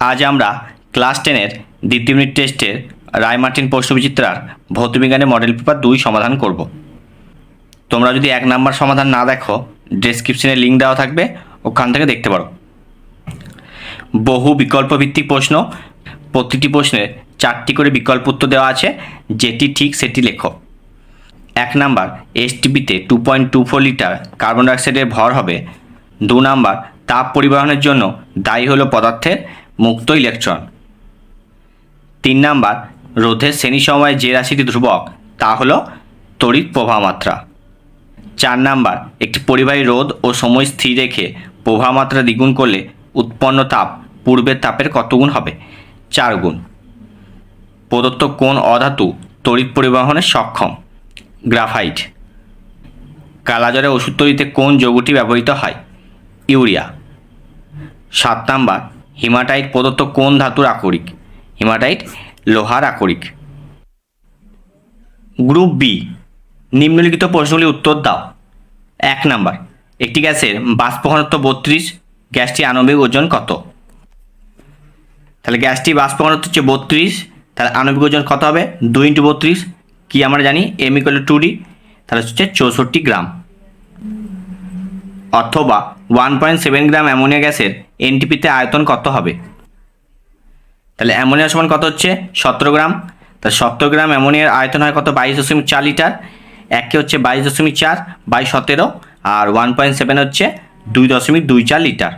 আজ আমরা ক্লাস টেনের দ্বিতীয় মিনিট টেস্টের রায়মার্টিন প্রশ্নবিচিত্রার ভৌতবিজ্ঞানের মডেল পেপার দুই সমাধান করব। তোমরা যদি এক নাম্বার সমাধান না দেখো, ডেসক্রিপশনে লিঙ্ক দেওয়া থাকবে, ওখান থেকে দেখতে পারো। বহু বিকল্প ভিত্তিক প্রশ্ন, প্রতিটি প্রশ্নের চারটি করে বিকল্প উত্তর দেওয়া আছে, যেটি ঠিক সেটি লেখো। এক number এসটিপিতে two point two four litre carbon ডাইঅক্সাইডের ভর হবে। দু নাম্বার, তাপ পরিবহনের জন্য দায়ী হলো পদার্থের। মুক্ত ইলেকট্রন তিন নাম্বার, রোধের শ্রেণি সময়ে যে রাশিটি ধ্রুবক, তা হলো তড়িৎ প্রবাহ মাত্রা। চার নাম্বার, একটি পরিবাহী রোধ ও সময় স্থির রেখে প্রবাহ মাত্রা দ্বিগুণ করলে উৎপন্ন তাপ পূর্বের তাপের কতগুণ হবে? চার গুণ। প্রদত্ত কোন অধাতু তড়িৎ পরিবহনে সক্ষম। গ্রাফাইট। কালাজ্বরে ওষুধ তৈরিতে কোন যৌগটি ব্যবহৃত হয়? ইউরিয়া। সাত নাম্বার হিমাটাইট প্রদত্ত কোন ধাতুর আকরিক? হিমাটাইট লোহার আকরিক। গ্রুপ বি, নিম্নলিখিত প্রশ্নগুলির উত্তর দাও। এক নাম্বার, একটি গ্যাসের বাষ্প ঘনত্ব বত্রিশ, গ্যাসটি আণবিক ওজন কত? তাহলে গ্যাসটি বাষ্প ঘনত্ব হচ্ছে বত্রিশ, তাহলে আণবিক ওজন কত হবে? দুই ইন্টু বত্রিশ, কী আমরা জানি? এম ইকুয়াল টু ডি, তাহলে হচ্ছে চৌষট্টি গ্রাম। অথবা one point seven gram ammonia গ্যাসের এনটিপিতে আয়তন কত হবে? তাহলে অ্যামোনিয়া সমান কত হচ্ছে? সতেরো গ্রাম। তাহলে সতেরো গ্রাম অ্যামোনিয়ার আয়তন হয় কত? বাইশ দশমিক চার লিটার। একে হচ্ছে বাইশ দশমিক চার, বাই সতেরো। আর ওয়ান পয়েন্ট সেভেন হচ্ছে দুই দশমিক দুই চার লিটার।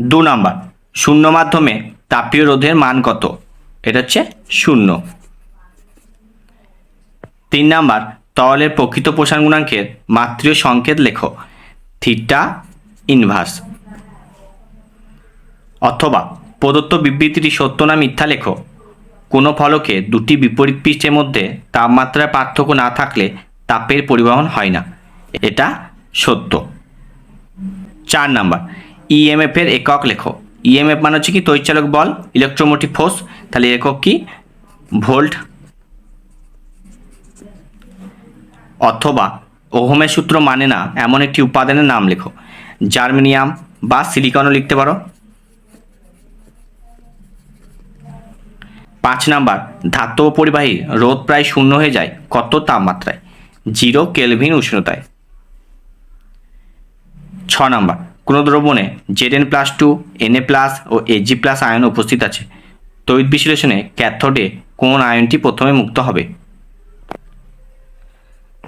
দু নাম্বার। শূন্য মাধ্যমে তাপীয় রোধের মান কত? এটা হচ্ছে শূন্য। তিন নাম্বার। তরলের প্রকৃত প্রসারণ গুণাঙ্কের মাত্রীয় সংকেত লেখো। Theta inverse. অথবা প্রদত্ত বিবৃতিটি সত্য না মিথ্যা লেখো। কোনো ফলকে দুটি বিপরীত পৃষ্ঠের মধ্যে তাপমাত্রার পার্থক্য না থাকলে তাপের পরিবহন হয় না। এটা সত্য। চার নাম্বার ইএমএফ এর একক লেখো। ইএমএফ মানে হচ্ছে কি তৈচালক বল ইলেকট্রোমোটিভ ফোর্স তাহলে একক কি? ভোল্ট। অথবা ওহমের সূত্র মানে না এমন একটি উপাদানের নাম লেখো। জার্মেনিয়াম বা সিলিকনও লিখতে পারো। পাঁচ নাম্বার, ধাতব পরিবাহী রোদ প্রায় শূন্য হয়ে যায়, কত তাপমাত্রায়? জিরো কেলভিন উষ্ণতায়। ছ নাম্বার কোনো দ্রবণে Z N plus two, N A plus O AG plus ion উপস্থিত আছে? তড়িৎ বিশ্লেষণে ক্যাথোডে কোন আয়নটি প্রথমে মুক্ত হবে?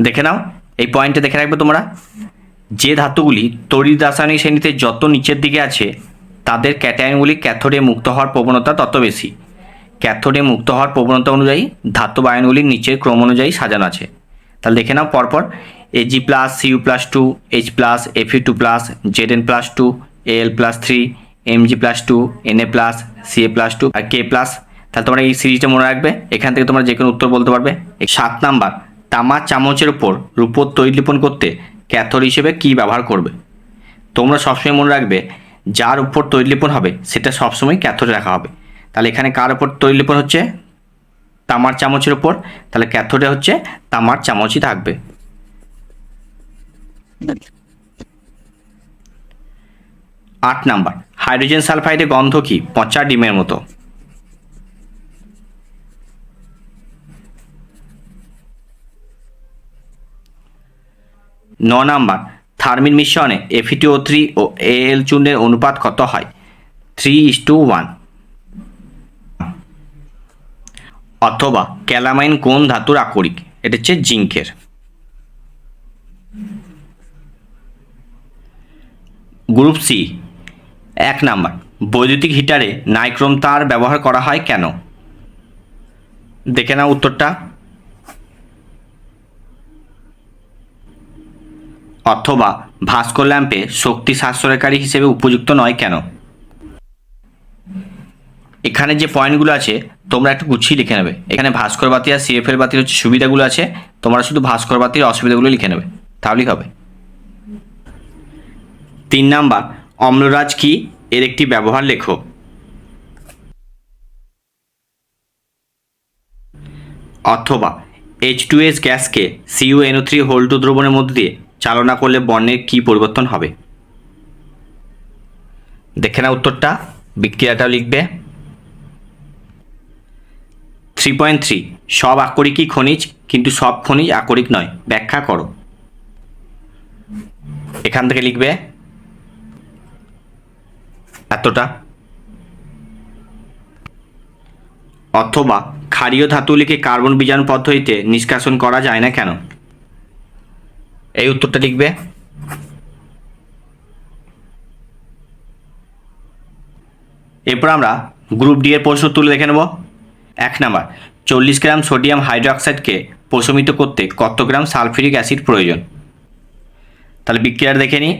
দেখে নাও, এই পয়েন্টে দেখে রাখবে তোমরা। যে ধাতুগুলি তড়িৎ রাসায়নিক শ্রেণীতে যত নিচের দিকে আছে, তাদের ক্যাটায়নগুলি ক্যাথোডে মুক্ত হওয়ার প্রবণতা তত বেশি। ক্যাথোডে মুক্ত হওয়ার প্রবণতা অনুযায়ী ধাতব আয়নগুলির নিচের ক্রম অনুযায়ী সাজানো আছে। তাহলে দেখে নাও পরপর AG plus CU plus two H plus FU two plus Z N plus two A L plus three MG plus two N A plus C A plus two R K plus তাহলে তোমরা এই সিরিজটা মনে রাখবে, এখান থেকে তোমরা যে কোনো উত্তর বলতে পারবে। সাত নাম্বার তামার চামচের উপর রূপোর তৈরি লিপন করতে ক্যাথোড হিসেবে কি ব্যবহার করবে? তোমরা সবসময় মনে রাখবে, যার উপর তৈরি লিপন হবে, সেটা সবসময় ক্যাথোডে রাখা হবে। তাহলে এখানে কার উপর তৈরি উপর হচ্ছে? তামার চামচের উপর। তাহলে ক্যাথোডে হচ্ছে তামার চামচই থাকবে। আট নাম্বার, হাইড্রোজেন সালফাইডের গন্ধ কি? পচা ডিমের মতো। ন নাম্বার, থার্মিন মিশ্রণে এফিটিও থ্রি ও এল চূর্ণের অনুপাত কত হয়? Three is to one. অথবা ক্যালামাইন কোন ধাতুর আকরিক? এটা হচ্ছে জিঙ্কের। গ্রুপ সি, এক নাম্বার। বৈদ্যুতিক হিটারে নাইক্রোম তার ব্যবহার করা হয় কেন? দেখে নাও উত্তরটা। অথবা ভাস্কর ল্যাম্পে শক্তি সাশ্রয়কারী হিসেবে উপযুক্ত নয় কেন? এখানে যে পয়েন্টগুলো আছে তোমরা একটু গুছিয়ে লিখে নেবে। এখানে ভাস্কর বাতি আর সিএফএল বাতির হচ্ছে সুবিধাগুলো আছে। তোমরা শুধু ভাস্কর বাতির অসুবিধাগুলো লিখে নেবে। তাহলেই হবে। তিন নাম্বার, অম্লরাজ কি? এর একটি ব্যবহার লেখো। অথবা H two S গ্যাসকে CU NO three whole two দ্রবণের মধ্যে দিয়ে চালনা করলে বর্ণের কি পরিবর্তন হবে? দেখে না উত্তরটা। বিক্রিয়াটাও লিখবে। থ্রি পয়েন্ট থ্রি সব আকরিকই খনিজ, কিন্তু সব খনিজ আকরিক নয়। ব্যাখ্যা করো। এখান থেকে লিখবে? এতটা। অথবা ক্ষারীয় ধাতুগুলিকে কার্বন বীজাণু পদ্ধতিতে নিষ্কাশন করা যায় না কেন? এই উত্তরটা লিখবে? এরপর আমরা গ্রুপ ডি এর প্রশ্ন তুলে দেখে নেব। এক নাম্বার, চল্লিশ গ্রাম সোডিয়াম হাইড্রোক্সাইডকে প্রশমিত করতে কত গ্রাম সালফিউরিক অ্যাসিড প্রয়োজন? তাহলে বিক্রিয়ার দেখে নিই।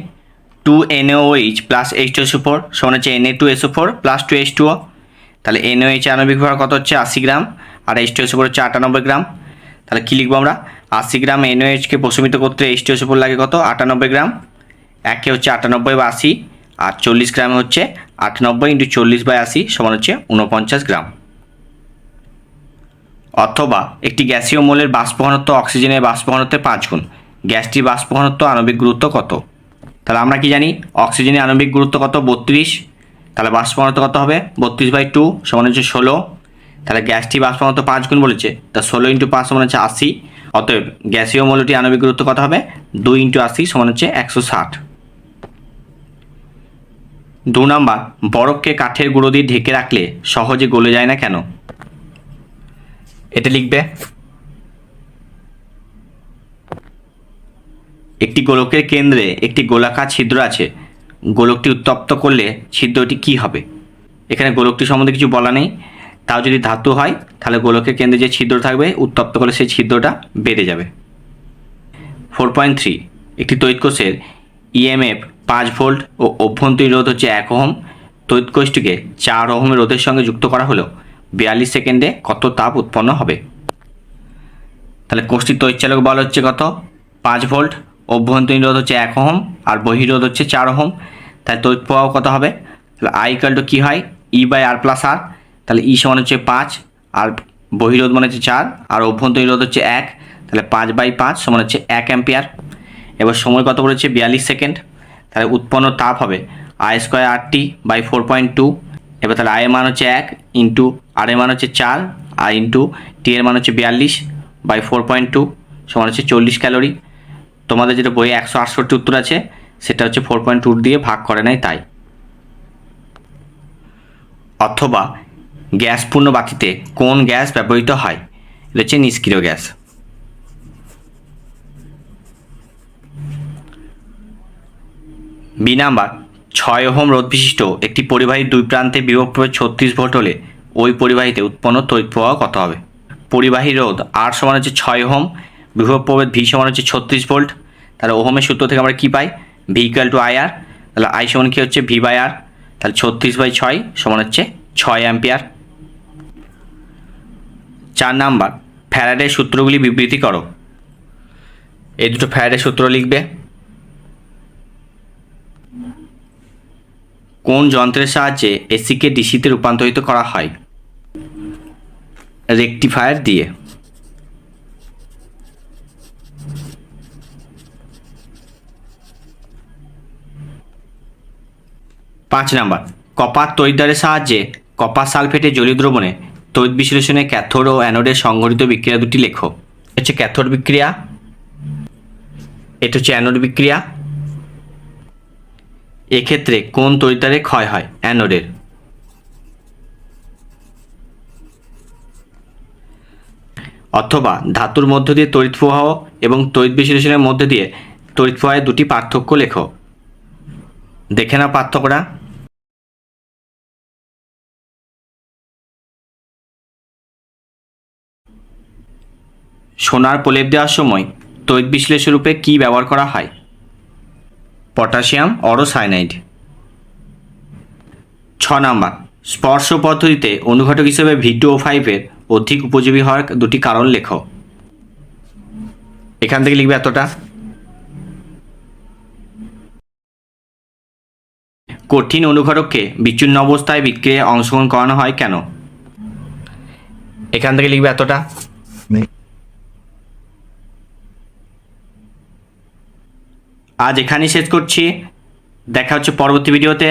Two NOH plus H two SO four সমান হচ্ছে NA two SO four plus two H two O. তাহলে এনওএইচ আণবিক ভর কত হচ্ছে? আশি গ্রাম। আর এইচ টু এসও ফোর হচ্ছে আটানব্বই গ্রাম। তাহলে কী লিখব আমরা? আশি গ্রাম এনওএইচকে প্রশমিত করতে এইচ টু এসও ফোর লাগে কত? আটানব্বই গ্রাম। একে হচ্ছে আটানব্বই বা আশি। আর চল্লিশ গ্রামে হচ্ছে আটানব্বই ইন্টু চল্লিশ বাই আশি সমান হচ্ছে উনপঞ্চাশ গ্রাম। অথবা একটি গ্যাসীয় মৌলের বাষ্প ঘনত্ব অক্সিজেনের বাষ্প ঘনত্বের পাঁচ গুণ। গ্যাসটির বাষ্প ঘনত্ব আণবিক গুরুত্ব কত? তাহলে আমরা কি জানি? অক্সিজেনের আণবিক গুরুত্ব কত? বত্রিশ। তাহলে বাষ্প ঘনত্ব কত হবে? বত্রিশ বাই টু সমান হচ্ছে ষোলো। তাহলে গ্যাসটি বাষ্প ঘনত্ব পাঁচ গুণ বলেছে। তা ষোলো ইন্টু পাঁচ সমান হচ্ছে আশি। অতএব গ্যাসীয় মৌলটি আণবিক গুরুত্ব কত হবে? দুই ইন্টু আশি সমান হচ্ছে একশো ষাট। দু নাম্বার, বরফকে কাঠের গুঁড়ো দিয়ে ঢেকে রাখলে সহজে গলে যায় না কেন? এটা লিখবে। একটি গোলকের কেন্দ্রে একটি গোলাকার ছিদ্র আছে। গোলকটি উত্তপ্ত করলে ছিদ্রটি কি হবে? এখানে গোলকটি সম্বন্ধে কিছু বলা নেই। তাও যদি ধাতু হয়, তাহলে গোলকের কেন্দ্রে যে ছিদ্র থাকবে, উত্তপ্ত করলে সেই ছিদ্রটা বেড়ে যাবে। ফোর পয়েন্ট থ্রি একটি তৈতকোষের ইএমএফ পাঁচ ভোল্ট ও অভ্যন্তরীণ রোধ হচ্ছে এক ওহম। তৈতকোষটিকে চার ওহমের রোধের সঙ্গে যুক্ত করা হলেও বিয়াল্লিশ সেকেন্ডে কত তাপ উৎপন্ন হবে? তাহলে কোষটির তৈচালক বল হচ্ছে কত? পাঁচ ভোল্ট। অভ্যন্তরীণ রোধ হচ্ছে এক ওহম আর বহিরোধ হচ্ছে চার ওহম। তাহলে প্রবাহ কত হবে? তাহলে আই ইকাল টু কী হয়? ই বাই আর প্লাস আর তাহলে ই সমান হচ্ছে পাঁচ আর বহিরোধ মানে হচ্ছে চার আর অভ্যন্তরীণ রোধ হচ্ছে এক। তাহলে পাঁচ বাই পাঁচ সমান হচ্ছে এক অ্যাম্পিয়ার এবার সময় কত বলেছে বিয়াল্লিশ সেকেন্ড। তাহলে উৎপন্ন তাপ হবে I square R T by four point two এবার তাহলে আয়ের মান হচ্ছে এক ইন্টু আর এর মান হচ্ছে চার, আর ইন্টু টি এর মান হচ্ছে বিয়াল্লিশ বাই ফোর পয়েন্ট টু সমান হচ্ছে চল্লিশ ক্যালোরি তোমাদের যেটা বইয়ে একশো আটষট্টি উত্তর আছে, সেটা হচ্ছে ফোর পয়েন্ট টু দিয়ে ভাগ করে নেয় তাই। অথবা গ্যাসপূর্ণ বাতিতে কোন গ্যাস ব্যবহৃত হয়? এটা হচ্ছে নিষ্ক্রিয় গ্যাস। বি নাম্বার ছয় ওহম রোধ বিশিষ্ট একটি পরিবাহীর দুই প্রান্তে প্রভেদ ছত্রিশ ভোল্ট হলে ওই পরিবাহীতে উৎপন্ন তড়িৎ প্রবাহ কত হবে? পরিবাহী রোধ আর সমান হচ্ছে ছয় ওহম বিভব প্রভেদ ভি সমান হচ্ছে ছত্রিশ ভোল্ট। তাহলে ওহমের সূত্র থেকে আমরা কী পাই? V equal to I R তাহলে আই সমান কী হচ্ছে? ভি বাই আর তাহলে ছত্রিশ বাই ছয় সমান হচ্ছে ছয় অ্যাম্পিয়ার। চার নাম্বার, ফ্যারাডের সূত্রগুলি বিবৃতি করো। এই দুটো ফ্যারাডের সূত্র লিখবে। কোন যন্ত্রের সাহায্যে এসিকে ডিসিতে রূপান্তরিত করা হয়? রেকটিফায়ার দিয়ে। পাঁচ নাম্বার। কপার তৈদারের সাহায্যে কপার সালফেটের জলীয় দ্রবণে তৈত বিশ্লেষণে ক্যাথোড ও অ্যানোডের সংঘটিত বিক্রিয়া দুটি লেখো। হচ্ছে ক্যাথোড বিক্রিয়া, এটা হচ্ছে অ্যানোড বিক্রিয়া এক্ষেত্রে কোন তরিতারে ক্ষয় হয়? অ্যানোডের। অথবা ধাতুর মধ্য দিয়ে তড়িৎ প্রবাহ এবং তড়িৎ বিশ্লেষণের মধ্যে দিয়ে তড়িৎ প্রবাহের দুটি পার্থক্য লেখো। দেখে না পার্থক্যটা। সোনার প্রলেপ দেওয়ার সময় তড়িৎ বিশ্লেষণ রূপে কী ব্যবহার করা হয়? পটাশিয়াম অরোসায়ানাইড ছ নাম্বার, স্পর্শ পদ্ধতিতে অনুঘটক হিসেবে ভি টু ও ফাইভের অধিক উপযোগী হওয়ার দুটি কারণ লেখো। এখান থেকে লিখবে এতটা। কঠিন অনুঘটককে বিচ্ছিন্ন অবস্থায় বিক্রিয়ায় অংশগ্রহণ করানো হয় কেন? এখান থেকে লিখবে এতটা। আজ এখানেই শেষ করছি। দেখা হচ্ছে পরবর্তী ভিডিওতে।